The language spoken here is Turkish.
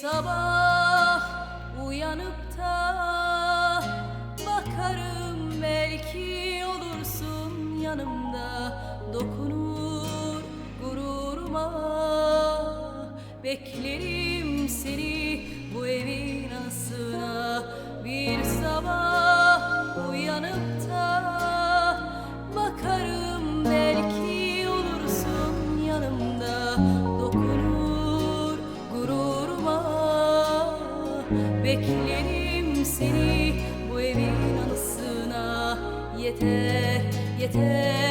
sabah uyanıp da bakarım belki olursun yanımda dokunur gururuma. Beklerim seni bu evin asına bir sabah uyanıp da bakarım yeter yeter